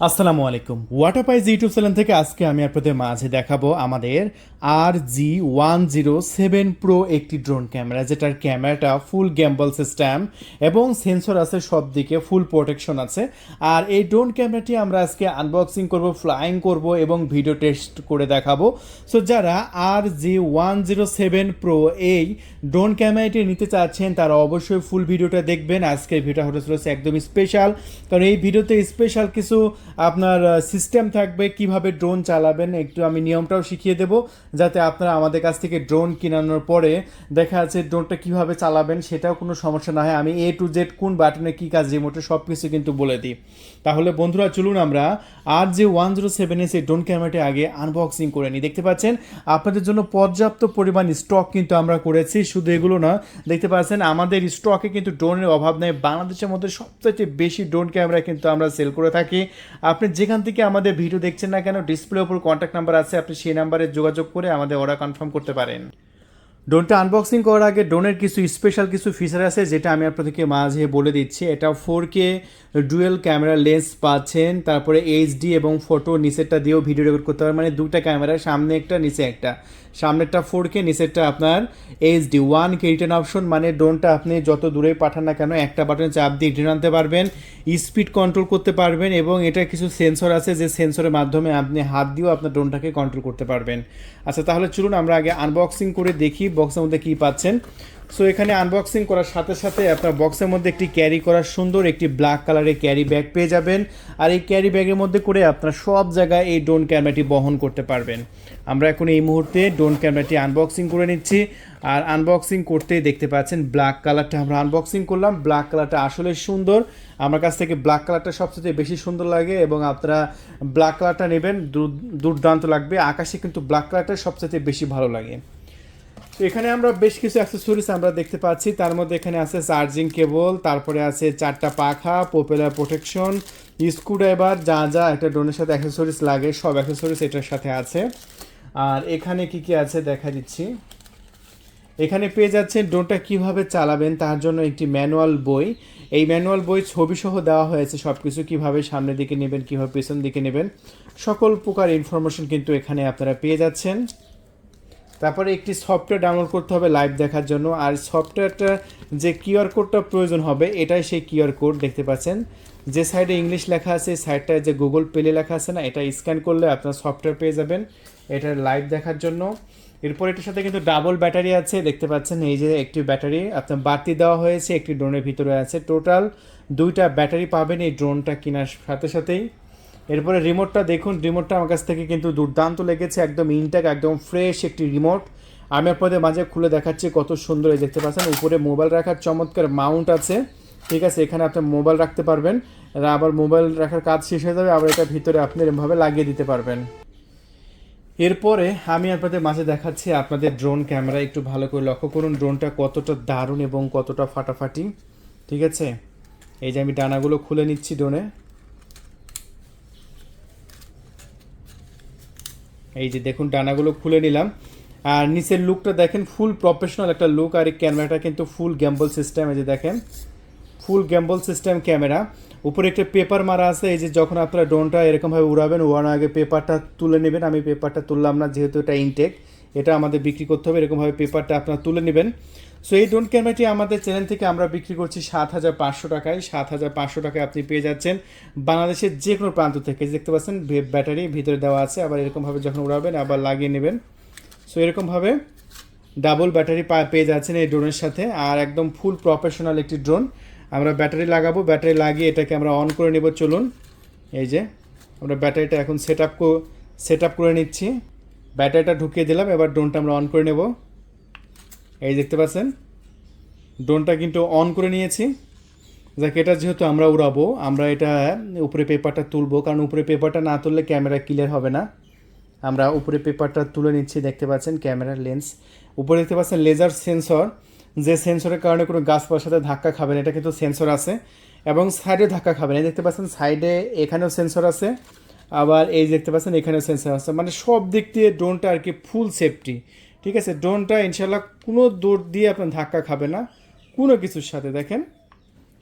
আসসালামু আলাইকুম। ওয়াটারপাইজ YouTube channel থেকে আজকে আমি আপনাদের মাঝে দেখাবো আমাদের R G one zero seven pro একটি ড্রোন ক্যামেরা যেটার ক্যামেরাটা ফুল গ্যাম্বল সিস্টেম এবং সেন্সর আছে সব দিকে ফুল প্রোটেকশন আছে। আর এই ড্রোন ক্যামেরাটি আমরা আজকে আনবক্সিং করব ফ্লাইং করব এবং ভিডিও টেস্ট করে দেখাবো। সো যারা R G one zero seven pro এই ড্রোন ক্যামেরাটি নিতে চাচ্ছেন, তারা অবশ্যই ফুল ভিডিওটা দেখবেন। আজকের ভিডিওটা হতে চলেছে একদমই স্পেশাল কারণ এই ভিডিওতে স্পেশাল কিছু আপনার সিস্টেম থাকবে কীভাবে ড্রোন চালাবেন, একটু আমি নিয়মটাও শিখিয়ে দেব, যাতে আপনারা আমাদের কাছ থেকে ড্রোন কেনানোর পরে দেখা যাচ্ছে ড্রোনটা কীভাবে চালাবেন সেটাও কোনো সমস্যা না হয়। আমি এ টু জেড কোন বাটনে কী কাজ রিমোটে সব কিছু কিন্তু বলে দিই। তাহলে বন্ধুরা, চলুন আমরা R G one zero seven S এই ড্রোন ক্যামেরাটি আগে আনবক্সিং করে নিই। দেখতে পাচ্ছেন, আপনাদের জন্য পর্যাপ্ত পরিমাণ স্টক কিন্তু আমরা করেছি। শুধু এগুলো না, দেখতে পাচ্ছেন, আমাদের স্টকে কিন্তু ড্রোনের অভাব নেই। বাংলাদেশের মধ্যে সবচেয়ে বেশি ড্রোন ক্যামেরা কিন্তু আমরা সেল করে থাকি। আপনি যেখান থেকে আমাদের ভিডিও দেখছেন না কেন ডিসপ্লের ওপর কন্ট্যাক্ট নাম্বার আছে, আপনি সেই নাম্বারে যোগাযোগ করে আমাদের অর্ডার কনফার্ম করতে পারেন। ড্রোনটা আনবক্সিং করার আগে ড্রোনের কিছু স্পেশাল কিছু ফিচার আছে, যেটা আমি আপনাদেরকে মাঝে বলে দিচ্ছি। এটা four K dual camera lens পাচ্ছেন, তারপরে এইচডি এবং ফটো নিচেরটা দিয়েও ভিডিও রেকর্ড করতে পারবেন মানে দুটা ক্যামেরা সামনে একটা, নিচে একটা। সামনেরটা ফোর কে, নিচেরটা আপনার HD one K return option মানে ড্রোনটা আপনি যত দূরে পাঠান না কেন, একটা বাটনে চাপ দিয়ে রিটার্ন আনতে পারবেন স্পিড কন্ট্রোল করতে পারবেন এবং এটা কিছু সেন্সর আছে যে সেন্সরের মাধ্যমে আপনি হাত দিয়েও আপনার ড্রোনটাকে কন্ট্রোল করতে পারবেন। আচ্ছা তাহলে চলুন আমরা আগে আনবক্সিং করে দেখি বক্সের মধ্যে কী পাচ্ছেন। সো এখানে আনবক্সিং করার সাথে সাথে আপনার বক্সের মধ্যে একটি ক্যারি করার সুন্দর একটি ব্ল্যাক কালারের ক্যারি ব্যাগ পেয়ে যাবেন। আর এই ক্যারি ব্যাগের মধ্যে করে আপনার সব জায়গায় এই ড্রোন ক্যামেরাটি বহন করতে পারবেন। আমরা এখন এই মুহূর্তে ড্রোন ক্যামেরাটি আনবক্সিং করে নিচ্ছি। আর আনবক্সিং করতেই দেখতে পাচ্ছেন ব্ল্যাক কালারটা আমরা আনবক্সিং করলাম। ব্ল্যাক কালারটা আসলে সুন্দর। আমার কাছ থেকে ব্ল্যাক কালারটা সবচেয়ে বেশি সুন্দর লাগে এবং আপনারা ব্ল্যাক কালারটা নেবেন। দূর- দুর্দান্ত লাগবে। আকাশে কিন্তু ব্ল্যাক কালারটা সবচেয়ে বেশি ভালো লাগে। এখানে আমরা বেশ কিছু অ্যাক্সেসরিজ আমরা দেখতে পাচ্ছি। তার মধ্যে এখানে আছে চার্জিং কেবল তারপরে আছে চারটা পাখা পোপেলার প্রোটেকশন স্ক্রুড্রাইভার যা যা একটা ড্রোনের সাথে অ্যাক্সেসরিজ লাগে, সব অ্যাক্সেসরিজ এটার সাথে আছে। আর এখানে কি কি আছে দেখা দিচ্ছি। এখানে পেয়ে যাচ্ছেন ড্রোনটা কীভাবে চালাবেন, তার জন্য একটি ম্যানুয়াল বই। এই ম্যানুয়াল বই ছবি সহ দেওয়া হয়েছে সব কিছু কীভাবে সামনের দিকে নেবেন, কীভাবে পেছন দিকে নেবেন, সকল প্রকার ইনফরমেশন কিন্তু এখানে আপনারা পেয়ে যাচ্ছেন। তারপরে একটি সফটওয়্যার ডাউনলোড করতে হবে লাইভ দেখার জন্য। আর সফটওয়্যারটা যে কিউআর কোডটা প্রয়োজন হবে, এটাই সেই কিউআর কোড দেখতে পাচ্ছেন। যে সাইডে ইংলিশ লেখা আছে সাইডটায় যে গুগল পেলে লেখা আছে না, এটা স্ক্যান করলে আপনার সফটওয়্যার পেয়ে যাবেন এটা লাইভ দেখার জন্য। এরপর এটার সাথে কিন্তু ডাবল ব্যাটারি আছে, দেখতে পাচ্ছেন এই যে একটি ব্যাটারি আপনার বাড়তি দেওয়া হয়েছে, একটি ড্রোনের ভিতরে আছে। টোটাল দুইটা ব্যাটারি পাবেন এই ড্রোনটা কেনার সাথে সাথেই। এরপরে রিমোটটা দেখুন, রিমোটটা আমার কাছ থেকে কিন্তু দুর্দান্ত লেগেছে, একদম ইনটেক একদম ফ্রেশ একটি রিমোট। আমি আপনাদের মাঝে খুলে দেখাচ্ছি কত সুন্দর এই দেখতে পাচ্ছেন, উপরে মোবাইল রাখার চমৎকার মাউন্ট আছে, ঠিক আছে, এখানে আপনি মোবাইল রাখতে পারবেন আবার মোবাইল রাখার কাজ শেষ হয়ে যাবে, আবার এটা ভিতরে আপনি এরমভাবে লাগিয়ে দিতে পারবেন। এরপরে আমি আপনাদের মাঝে দেখাচ্ছি আপনাদের ড্রোন ক্যামেরা একটু ভালো করে লক্ষ্য করুন ড্রোনটা কতটা দারুণ এবং কতটা ফাটাফাটি, ঠিক আছে? এই যে আমি ডানাগুলো খুলে নিচ্ছি ড্রোনে এই যে দেখুন, ডানাগুলো খুলে নিলাম। আর নিচের লুকটা দেখেন ফুল প্রফেশনাল একটা লুক আর এই ক্যামেরাটা কিন্তু ফুল গ্যাম্বল সিস্টেম এই যে দেখেন ফুল গ্যাম্বল সিস্টেম ক্যামেরা উপরে একটা পেপার মারা আছে, এই যে যখন আপনারা ড্রোনটা এরকমভাবে উড়াবেন, উড়ানোর আগে পেপারটা তুলে নেবেন। আমি পেপারটা তুললাম না, যেহেতু এটা ইনটেক এটা আমাদের বিক্রি করতে হবে, এরকমভাবে পেপারটা আপনারা তুলে নেবেন। সো এই ড্রোন ক্যামেরাটি আমাদের চ্যানেল থেকে আমরা বিক্রি করছি সাত হাজার পাঁচশো টাকায়। সাত হাজার পাঁচশো টাকায় আপনি পেয়ে যাচ্ছেন বাংলাদেশের যে কোনো প্রান্ত থেকে। দেখতে পাচ্ছেন ব্যাটারি ভিতরে দেওয়া আছে। আবার এরকমভাবে যখন উড়াবেন, আবার লাগিয়ে নেবেন। সো এরকমভাবে ডাবল ব্যাটারি পেয়ে যাচ্ছেন এই ড্রোনের সাথে। আর একদম ফুল প্রফেশনাল একটি ড্রোন আমরা ব্যাটারি লাগাবো। ব্যাটারি লাগিয়ে এটাকে আমরা অন করে নেব। চলুন, এই যে আমরা ব্যাটারিটা এখন সেট আপ সেট আপ করে নিচ্ছি। ব্যাটারিটা ঢুকিয়ে দিলাম। এবার ড্রোনটা আমরা অন করে নেব। এই দেখতে পাচ্ছেন ড্রোনটা কিন্তু অন করে নিয়েছি। যাক, এটা যেহেতু আমরা উড়াবো, আমরা এটা উপরে পেপারটা তুলবো, কারণ উপরে পেপারটা না তুললে ক্যামেরা ক্লিয়ার হবে না। আমরা উপরে পেপারটা তুলে নিচ্ছি, দেখতে পাচ্ছেন ক্যামেরার লেন্স। উপরে দেখতে পাচ্ছেন লেজার সেন্সর, যে সেন্সরের কারণে কোনো গাছপালার সাথে ধাক্কা খাবে না এটা কিন্তু সেন্সর আছে। এবং সাইডে ধাক্কা খাবে না দেখতে পাচ্ছেন সাইডে এখানেও সেন্সর আছে, আবার এই দেখতে পাচ্ছেন এখানেও সেন্সর আছে। মানে সব দিক দিয়ে ড্রোনটা আর কি ফুল সেফটি ঠিক আছে, ড্রোনটা ইনশাল্লাহ কোনো দৌড় দিয়ে আপনার ধাক্কা খাবে না। কোনো কিছুর সাথে, দেখেন?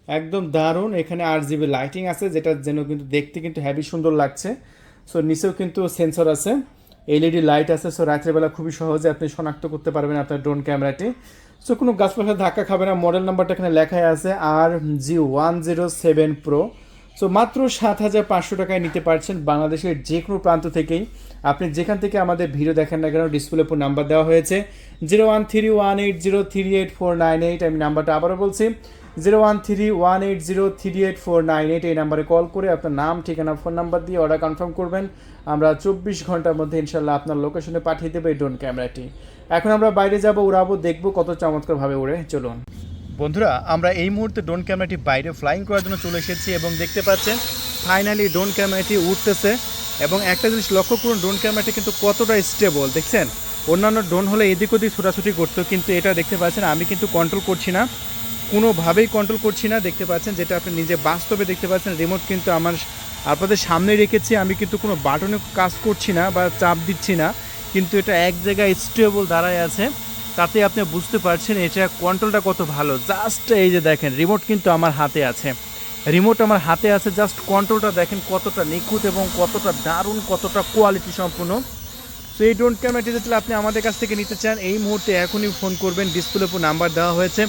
একদম দারুণ। এখানে আর জিবি লাইটিং আছে, যেটা যেন কিন্তু দেখতে কিন্তু হ্যাভি সুন্দর লাগছে। সো নিচেও কিন্তু সেন্সর আছে। এলইডি লাইট আছে সো রাত্রেবেলা খুবই সহজে আপনি শনাক্ত করতে পারবেন আপনার ড্রোন ক্যামেরাটি সো কোনো গাছপালা ধাক্কা খাবে না। মডেল নাম্বারটা এখানে লেখাই আছে R G one zero seven pro so মাত্র সাত হাজার পাঁচশো টাকায় নিতে পারছেন বাংলাদেশের যে কোনো প্রান্ত থেকেই। আপনি যেখান থেকে আমাদের ভিডিও দেখেন না কেন ডিসপ্লে উপর নাম্বার দেওয়া হয়েছে। Zero one three one eight zero three eight four nine eight আমি নাম্বারটা আবারও বলছি। Zero one three one eight zero three eight four nine eight এই নাম্বারে কল করে আপনার নাম, ঠিকানা ফোন নাম্বার দিয়ে অর্ডার কনফার্ম করবেন। আমরা চব্বিশ ঘণ্টার মধ্যে ইনশাল্লাহ আপনার লোকেশনে পাঠিয়ে দেবো এই ড্রোন ক্যামেরাটি এখন আমরা বাইরে যাব, উড়াবো, দেখব কত চমৎকারভাবে উড়ে। চলুন। বন্ধুরা, আমরা এই মুহূর্তে ড্রোন ক্যামেরাটি বাইরে ফ্লাইং করার জন্য চলে এসেছি এবং দেখতে পাচ্ছেন ফাইনালি ড্রোন ক্যামেরাটি উঠতেছে। এবং একটা জিনিস লক্ষ্য করুন ড্রোন ক্যামেরাটি কিন্তু কতটা স্টেবল দেখছেন? অন্যান্য ড্রোন হলে এদিক ওদিক ছোটাছুটি করতো, কিন্তু এটা দেখতে পাচ্ছেন, আমি কিন্তু কন্ট্রোল করছি না। কোনোভাবেই কন্ট্রোল করছি না, দেখতে পাচ্ছেন, যেটা আপনি নিজে বাস্তবে দেখতে পাচ্ছেন রিমোট কিন্তু আমার আপনাদের সামনে রেখেছি, আমি কিন্তু কোনো বাটনে কাজ করছি না বা চাপ দিচ্ছি না, কিন্তু এটা এক জায়গায় স্টেবল দাঁড়ায় আছে। তাতে আপনি বুঝতে পারছেন এটা কন্ট্রোলটা কত ভালো। জাস্ট এই যে দেখেন রিমোট কিন্তু আমার হাতে আছে। রিমোট আমার হাতে আছে জাস্ট কন্ট্রোলটা দেখেন কতটা নিখুঁত এবং কতটা দারুণ, কতটা কোয়ালিটি সম্পূর্ণ। তো এই ড্রোন ক্যামেরাটি যদি আপনি আমাদের কাছ থেকে নিতে চান। এই মুহূর্তে এখনই ফোন করবেন। ডিসপ্লে উপর নাম্বার দেওয়া হয়েছে।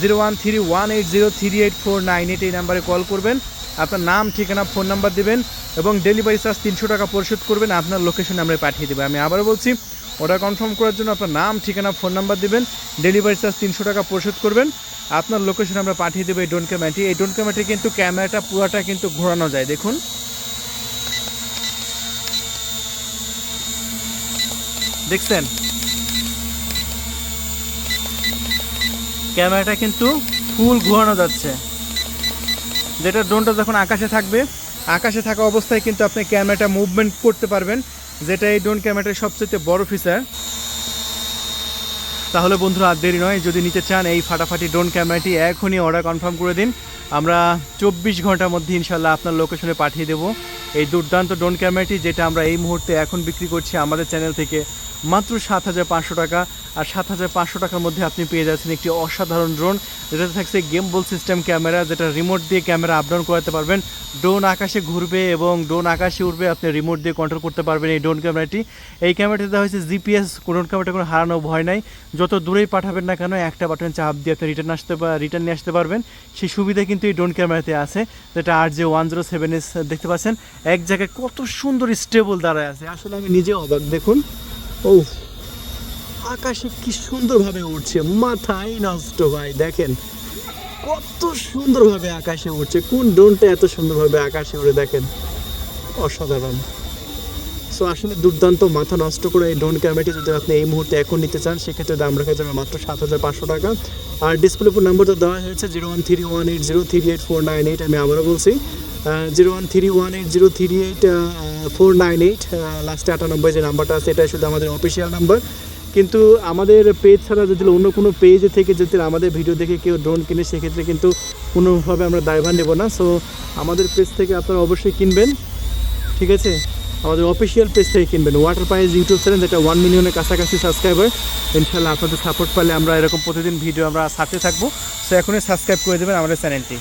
Zero one three one eight zero three eight four nine eight এই নাম্বারে কল করবেন। আপনার নাম, ঠিকানা ফোন নাম্বার দেবেন এবং ডেলিভারি চার্জ তিনশো টাকা পরিশোধ করবেন। আপনার লোকেশনে আমরা পাঠিয়ে দেবো। আমি আবারও বলছি অর্ডার কনফার্ম করার জন্য আপনার নাম, ঠিকানা ফোন নাম্বার দেবেন ডেলিভারি চার্জ তিনশো টাকা পরিশোধ করবেন। আপনার লোকেশনে আমরা পাঠিয়ে দেবো এই ড্রোন ক্যামেরাটি এই ড্রোন ক্যামেরাটি কিন্তু ক্যামেরাটা পুরোটা কিন্তু ঘোরানো যায়, দেখুন। দেখছেন? ক্যামেরাটা কিন্তু ফুল ঘোরানো যাচ্ছে। যেটা ড্রোনটা যখন আকাশে থাকবে, আকাশে থাকা অবস্থায় কিন্তু আপনি ক্যামেরাটা মুভমেন্ট করতে পারবেন। যেটা এই ড্রোন ক্যামেরাটার সবচেয়ে বড় ফিচার তাহলে বন্ধুরা, আর দেরি নয়, যদি নিতে চান এই ফাটাফাটি ড্রোন ক্যামেরাটি, এখনই অর্ডার কনফার্ম করে দিন। আমরা চব্বিশ ঘণ্টার মধ্যে ইনশাল্লাহ আপনার লোকেশনে পাঠিয়ে দেবো। এই দুর্দান্ত ড্রোন ক্যামেরাটি, যেটা আমরা এই মুহূর্তে এখন বিক্রি করছি আমাদের চ্যানেল থেকে। মাত্র সাত হাজার পাঁচশো টাকা। আর সাত হাজার পাঁচশো টাকার মধ্যে আপনি পেয়ে যাচ্ছেন একটি অসাধারণ ড্রোন যেটাতে থাকছে গেম বল সিস্টেম ক্যামেরা যেটা রিমোট দিয়ে ক্যামেরা আপ ডাউন করাতে পারবেন। ড্রোন আকাশে ঘুরবে এবং ড্রোন আকাশে উঠবে আপনি রিমোট দিয়ে কন্ট্রোল করতে পারবেন এই ড্রোন ক্যামেরাটি এই ক্যামেরাটিতে দেওয়া হয়েছে জিপিএস ড্রোন ক্যামেরাটা কোনো হারানো ভয় নাই। যত দূরেই পাঠাবেন না কেন, একটা বাটন চাপ দিয়ে আপনি রিটার্ন আসতে রিটার্ন নিয়ে আসতে পারবেন। সেই সুবিধা কিন্তু এই ড্রোন ক্যামেরাতে আছে, যেটা আর G one zero seven S দেখতে পাচ্ছেন? এক জায়গায় কত সুন্দর স্টেবল দাঁড়ায় আছে। আসলে আমি নিজে অবাক। দেখুন ও আকাশে কি সুন্দরভাবে উঠছে মাথায় নষ্ট ভাই, দেখেন। কত সুন্দরভাবে আকাশে উঠছে কোন ড্রোনটা এত সুন্দরভাবে আকাশে উড়ে, দেখেন। অসাধারণ। সো আসলে দুর্দান্ত মাথা নষ্ট করে এই ড্রোন ক্যামেরাটি যদি আপনি এই মুহূর্তে এখন নিতে চান, সেক্ষেত্রে দাম রাখা যাবে মাত্র সাত হাজার পাঁচশো টাকা। আর ডিসপ্লে উপর নাম্বারটা দেওয়া হয়েছে zero one three one eight zero three eight four nine eight আমি আবারও বলছি zero one three one eight zero three eight four nine eight লাস্টে আটানব্বই যে নাম্বারটা আছে এটা শুধু আমাদের অফিসিয়াল নাম্বার কিন্তু আমাদের পেজ ছাড়া যদি অন্য কোনো পেজে থেকে যদি আমাদের ভিডিও দেখে কেউ ড্রোন কিনে, সেক্ষেত্রে কিন্তু কোনোভাবে আমরা দায়ভার নেব না। সো আমাদের পেজ থেকে আপনারা অবশ্যই কিনবেন। ঠিক আছে? আমাদের অফিসিয়াল পেজ থেকে কিনবেন। ওয়াটার পাইজ ইউটিউব চ্যানেল যেটা ওয়ান মিলিয়নের কাছাকাছি সাবস্ক্রাইবার ইনশাল্লাহ আপনাদের সাপোর্ট পালে আমরা এরকম প্রতিদিন ভিডিও আমরা সাথে থাকব। সো এখনই সাবস্ক্রাইব করে দেবেন আমাদের চ্যানেলটি